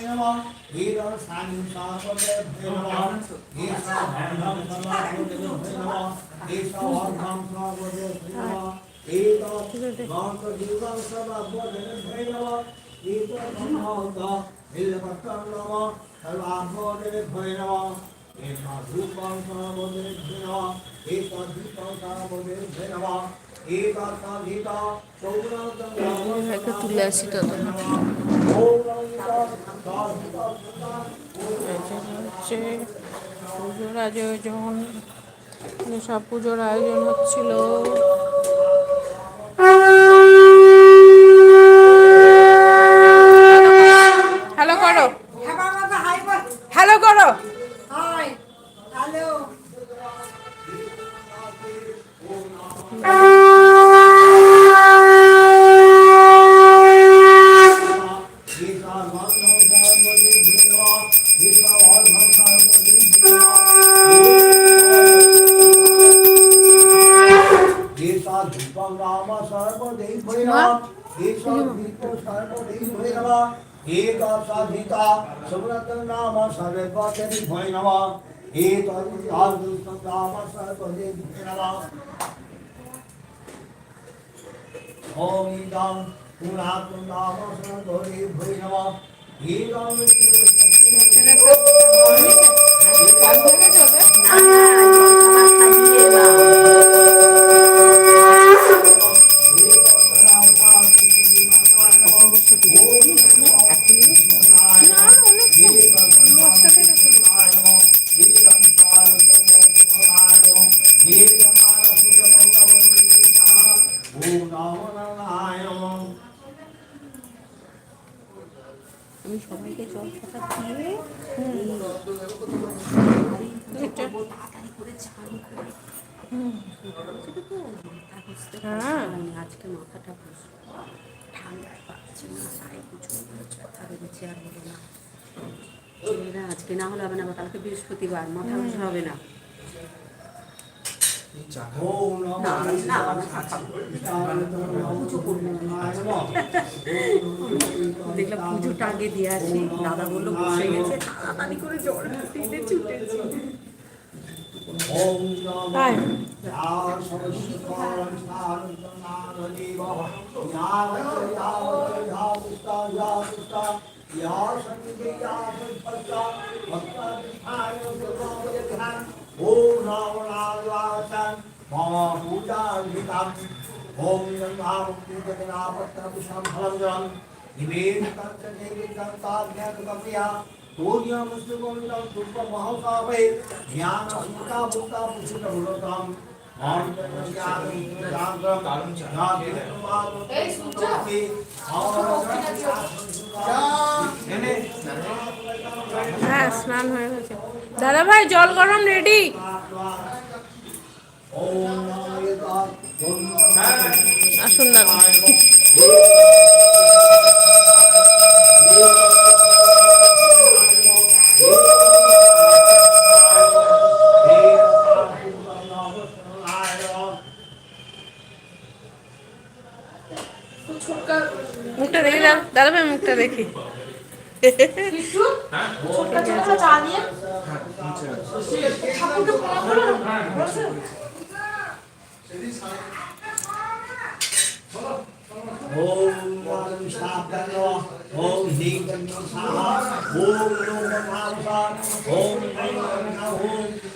নমঃ ঈদং সানি সাপদে নমঃ ঈশা ধর্মং সমাপদে নমঃ ঈশা ধর্মং সমাপদে নমঃ ঈদ গন্ত জীবং সমাপদে নমঃ ঈদ ধর্মং বিল্লপত্রং নমঃ সর্বাপদে নমঃ ঈশা ধূপং সমাপদে নমঃ ঈশা ধূপং সমাপদে নমঃ ঈদ সাধিতা সৌরদং একটা তুলে আসি ততক্ষণ এখানে হচ্ছে পুজোর আয়োজন সব পুজোর আয়োজন হচ্ছিল হ্যালো করো হ্যালো করো সাধিতা সুব্রত নাম সর্বপতি ভয় নম। এত নাম। সর্বপতি নম ওম ইদং পুরাতন নাম। সর্বপতি আমি সবাইকে জল খাতা দিয়ে তাড়াতাড়ি করে চান। আজকে মাথাটা ঠান্ডায় পাচ্ছি না সাড়ে প্রচুর ব্যথা বেড়েছে আর হলো না আজকে না হলে হবে না কালকে বৃহস্পতিবার মাথা হবে না ওম না, নমঃ না, পুজো করব না। দেখলাম পুজোটা আগে দিয়ে আসি দাদা বলল বসে গেছে তাড়াতাড়ি করে জল টেনে ছুটেছি रावणाद्वाचन् मम पूजार्हितम् ॐ गङ्गापत्रीजगनापत्रपुष्णं फलं जलम् निवेदितञ्चेविदन्ताज्ञकृतप्रिया तूर्यमुष्टिकोमिदं दुर्गमहोसावै ज्ञानभूता भूता पुष्टिकभूतम् और হ্যাঁ স্নান হয়ে গেছে। দাদা ভাই জল গরম রেডি? আসুন দাদা ভাই মুখটা দেখি। ओम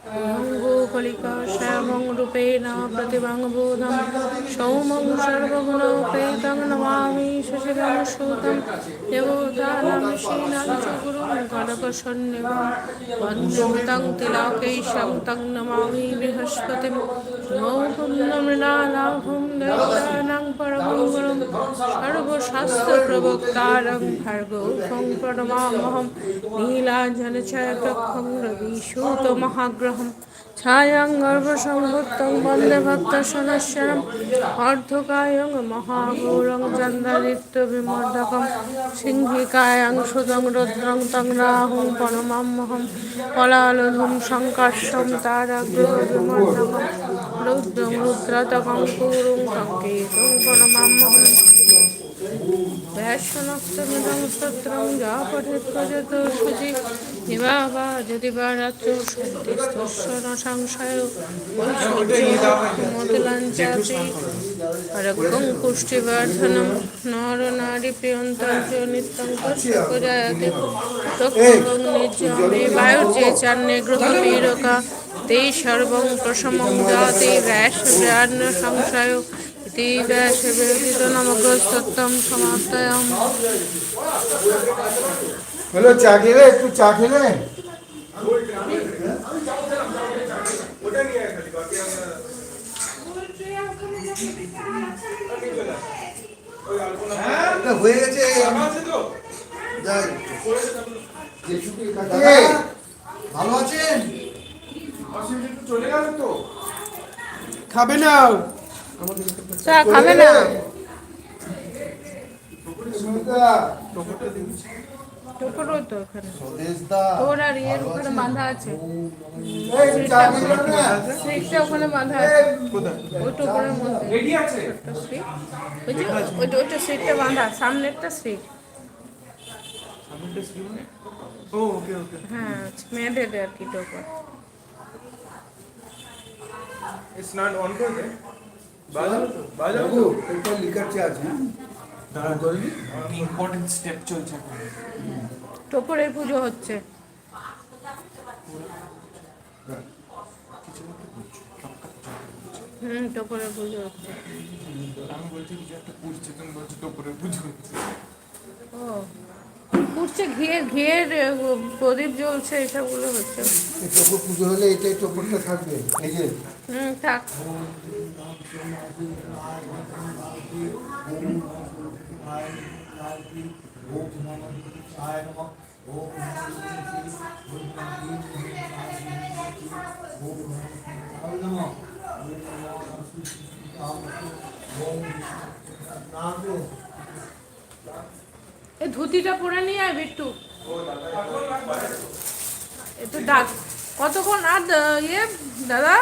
অঙ্গোকলিকা শ্যামং রূপেণ প্রতিমাং বোধং সৌমং সর্বগুণোপেতং নমামি শশিরং সুতং দেবতানাং শ্রীনাং চ গুরুং গণকসন্নিভং বন্দে মৃতং তিলকৈশং তং নমামি বৃহস্পতিং নৌ পুণ্যমৃণালাভং দেবতানাং অনুগ্রহম ছায়াং গর্ভসংহত্যং বন্দে ভক্ত সদস্যরম। অর্ধকায়ং মহাগৌরং চন্দ্রাদিত্য বিমর্দকম সিংহিকায়ং সুতং রুদ্রং তং রাহুং পরমাম্মহম কলালধুম শঙ্কর্ষম তারাগ্রহ বিমর্দকম রুদ্রং রুদ্রতকং কুরুং তং কেতুং পরমাম্মহম ব্যাসনক্তমিদং স্তোত্রং যা পঠেৎ প্রযত শুচি দিবা যদি বা রাত্র সন্তিস্তস্য ন সংশয় মতলাঞ্চাতি আরোগ্যং নর নারী প্রিয়ন্তং চ নিত্যং কশ্য প্রজায়তে তক্ষং নির্যমে বায়ুর্যে চান্নে গ্রহ বীরকা তে সর্বং জাতি। সংশয় হলো চা খেলে? একটু চা খেলে? হয়ে গেছে। ভালো আছেন? খাবে না। চা খাবে না? টোকরও তো ওখানে। তোর আর ইয়ের ওখানে বাঁধা আছে। এই চা খেলো না? সিটটা ওখানে বাঁধা আছে। ওই টোকরের মধ্যে। রেডি আছে? ওই যে ওইটা ওইটা সিটটা বাঁধা। সামনেরটা সিট ও ওকে ওকে। হ্যাঁ মেয়েদের আর কি টোকর অন করে বাবু এটা লিকার চা হ্যাঁ? দাঁড়া করবি ইম্পর্টেন্ট স্টেপ চলছে টোপরের পুজো হচ্ছে। হুম টোপরের পুজো হচ্ছে। আমি বলছি কিছু একটা পুষছে তুমি বলছো তো পুজো হচ্ছে। ও পুড়ছে ঘিয়ের ঘিয়ের প্রদীপ জ্বলছে এসবগুলো হচ্ছে। টোপর পুজো হলে এটাই টোপরটা থাকবে এই যে। হুম থাক। এই ধুতিটা পরে নিয়ে আয় বিট্টু। একটু ডাক। কতক্ষণ? আর ইয়ে দাদা?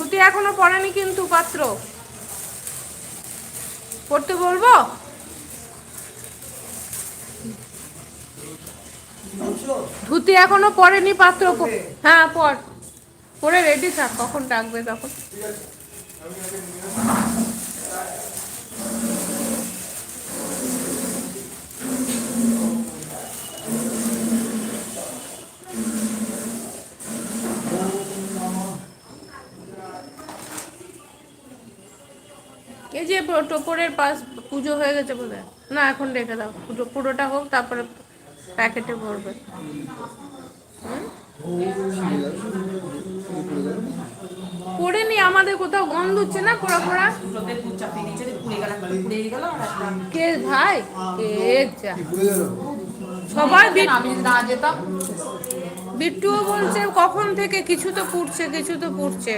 ধুতি এখনও পরেনি কিন্তু পাত্র। পড়তে বলব? ধুতি এখনও পরেনি পাত্র। হ্যাঁ পর। পরে রেডি থাক, কখন ডাকবে তখন। টোপরের পাশ পুজো হয়ে গেছে বোধ না, এখন রেখে দাও। পুজো পুরোটা হোক, তারপরে প্যাকেটে ভরবে। পড়েনি আমাদের কোথাও, গন্ধ হচ্ছে না পোড়া পোড়া? কে ভাই? কে পুড়ে সবাই বিট্টুও বলছে, কখন থেকে কিছু তো পুড়ছে কিছু তো পুড়ছে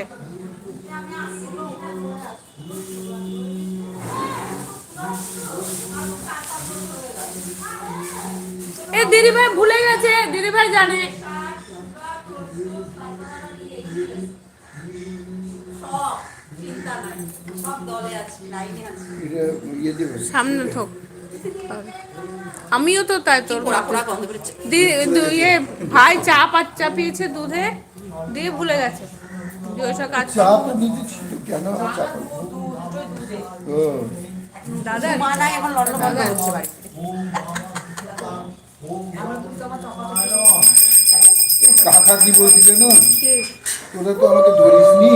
এ দিদি ভাই ভুলে গেছে দিদি ভাই জানে। সামনে থোক আমিও তো তাই তোর ইয়ে ভাই চা পাত চাপিয়েছে দুধে দিয়ে ভুলে গেছে। চা চা দাদা মা নাই এখন লন্ডন হচ্ছে কাকা কি? তোরা তো আমাকে ধরিস নি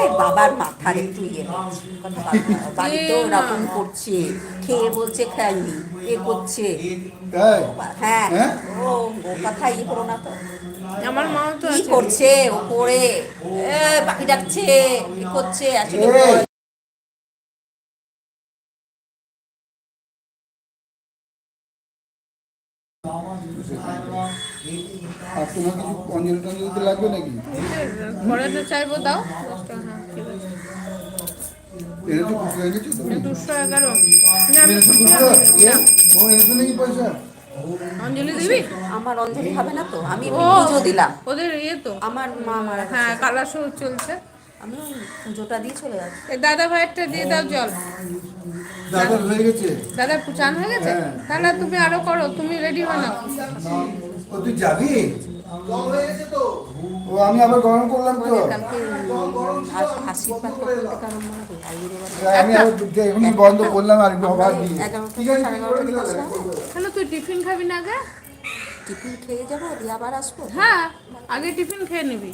এই বাবার মাথার একটু ইয়ে হচ্ছে। ওরকম করছে খেয়ে বলছে খাইনি এ করছে। হ্যাঁ হ্যাঁ? ও ও কথা ইয়ে করো না তো। আমার মাও তো কি করছে ওপরে এ পাখি ডাকছে কি করছে আসলে আর তোমার কিছু অঞ্জলি টঞ্জলিতে লাগবে নাকি? তো চাইব দাও। দশ হ্যাঁ, এগারো পয়সা? অঞ্জলি দিবি? আমার অঞ্জলি হবে না তো? আমি পুজো দিলাম। ওদের ইয়ে তো। আমার মা মারা। হ্যাঁ কালাশো চলছে। আমি পুজোটা দিয়ে চলে যাচ্ছি। দাদা ভাইয়েরটা দিয়ে দাও জল দাদার হয়ে গেছে? দাদা চান হয়ে গেছে? হ্যাঁ। তাহলে তুমি আরও করো তুমি রেডি হয়ে নাও। ও তুই যাবি? ও আমি আবার গরম করলাম তো। মনে হয় আমি এখনই বন্ধ করলাম আর ভাবার দিয়ে। এগারোটা ঠিক আছে সাড়ে ঠিক করে এগারোটা দিলে দিকে হবে। আসলাম। তাহলে তুই টিফিন খাবি না আগে? টিফিন খেয়ে যাব দিয়ে আবার আসব? হ্যাঁ আগে টিফিন খেয়ে নিবি।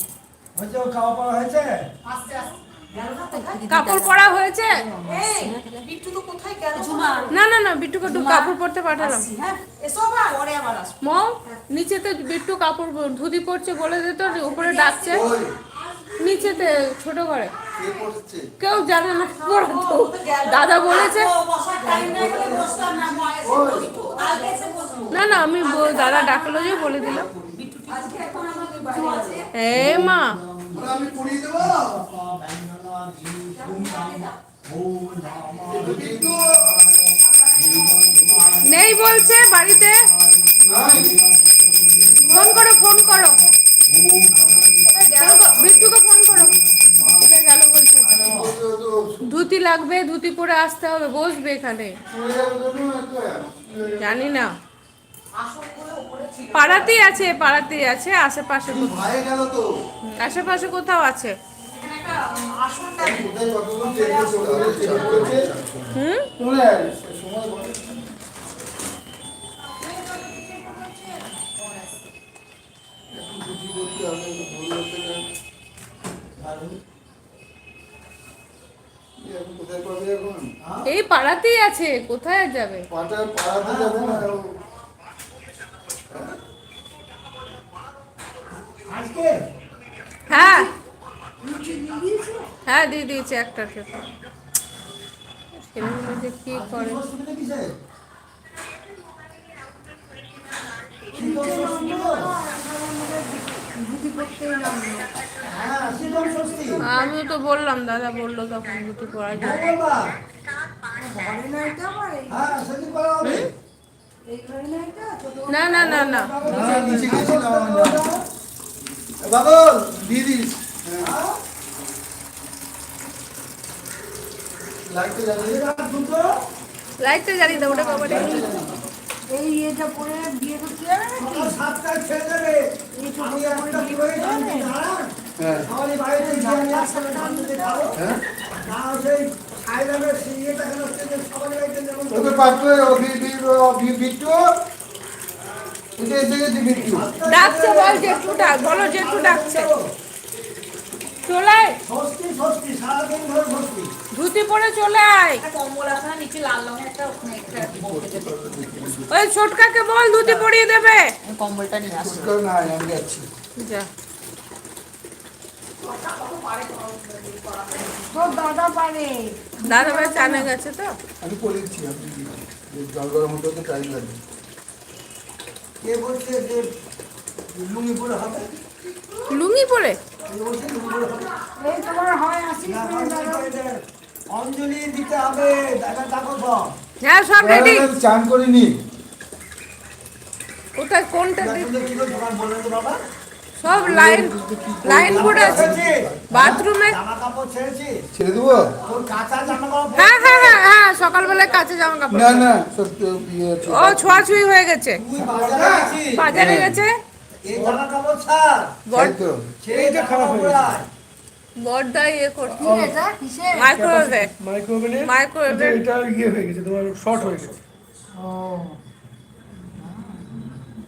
কাপড় পরা হয়েছে? না না না বিট্টুকে কাপড় পরতে পাঠালাম। আসব। মৌ নিচেতে বিট্টু কাপড় ধুতি পরছে বলে দিত উপরে ডাকছে। নিচেতে ছোট ঘরে। কেউ জানে না দাদা বলেছে। না না আমি ব- দাদা ডাকলো যে বলে দিলাম। এ মা। নেই বলছে বাড়িতে। ফোন করো ফোন করো। বিট্টুকে ফোন করো। বলছে। ধুতি লাগবে, ধুতি পরে আসতে হবে, বসবে এখানে। জানি না। পাড়াতেই আছে পাড়াতেই আছে আশেপাশে আশেপাশে কোথাও আছে। হুম? এখন? এই পাড়াতেই আছে কোথায় যাবে? পাড়াতে যাবে না হ্যাঁ। হ্যাঁ দিয়ে দিয়েছে একটা খেতে ছেলেগুলো যে কি করে? আমিও তো বললাম দাদা বলল তখন ধুতি পরা যাবে না না না না। না, নিচে গেছিলাম আমরা। বাবু দিয়ে দিস। লাইটটা জ্বালিয়ে লাইটটা ওটা কবারে এই ইয়েটা পরে বিয়ে করতে যাবে নাকি? হ্যাঁ। হ্যাঁ। ওকে পাত্র বিট্টু এটা এসে গেছে বিট্টু ডাকছে বল জেঠু ডাক বলো জেঠু ডাকছে। চলে ধুতি পরে চলে আয়। কম্বল আছে না নিচে লাল রঙের একটা ওখানে একটা ওই ছোটকাকে বল ধুতি পরিয়ে দেবে। কম্বলটা নিয়ে আসব পুরস্কার না আমি যাচ্ছি। যা। দাদা পারে। দাদা ভাই চানে গেছে তো? আমি করে আপনি জল গরম হতে টাইম লাগবে। কে বলছে যে লুঙ্গি পরে হবে। লুঙ্গি পরে? এই তোমার হয় আসি অঞ্জলি করে দিতে হবে দাদা দেখো তো হ্যাঁ সব রেডি আমি চান করিনি। কোথায় কোনটা করে বাবা সব লাইন লাইন পড়ে আছে। বাথরুমে? জামা কাপড় ছেড়েছি। ছেড়ে দেবো? তোর কাঁচা জামা কাপড় সকালবেলায় কাছে জামা কাপড় না না ইয়ে। ও ছোঁয়াছুঁই হয়ে গেছে। বাজারে গেছে। বড়দা ইয়ে করছে। এটা কিসের? মাইক্রোওয়েভে। মাইক্রোওয়েভে। এটা ইয়ে হয়ে গেছে তোমার শর্ট হয়ে গেছে।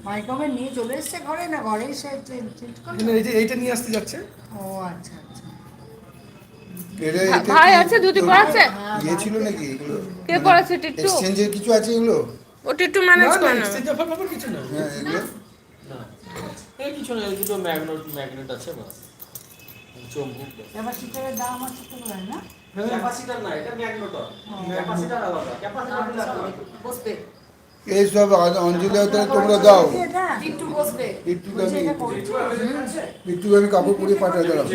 মাইকমে নিয়ে চলে এসছে ঘরে না ঘরে এসে চেঞ্জ করে এই যে এইটা নিয়ে আসতে যাচ্ছে। ও আচ্ছা। ভাই আছে তোর পড়াচ্ছে ইয়ে ছিল নাকি এগুলো? কে পড়াচ্ছে টিট্টু? এক্সচেঞ্জের কিছু আছে এগুলো? ও টিট্টু না ম্যানেজ করে নেবে এক্সচেঞ্জ অফার ব্যাপার কিছু না। হ্যাঁ এগুলো? না এই কিছু না এই দুটো ম্যাগনেট ম্যাগনেট আছে বাস। চম্বুক। এবার দাম আছে তো বলে না? ক্যাপাসিটার না এটা ম্যাগনেটর ক্যাপাসিটার আলাদা ক্যাপাসিটার বসবে। এই সব অঞ্জলি তাহলে তোমরা দাও। একটু আমি কাপড় পরিয়ে পাঠিয়ে দিলাম।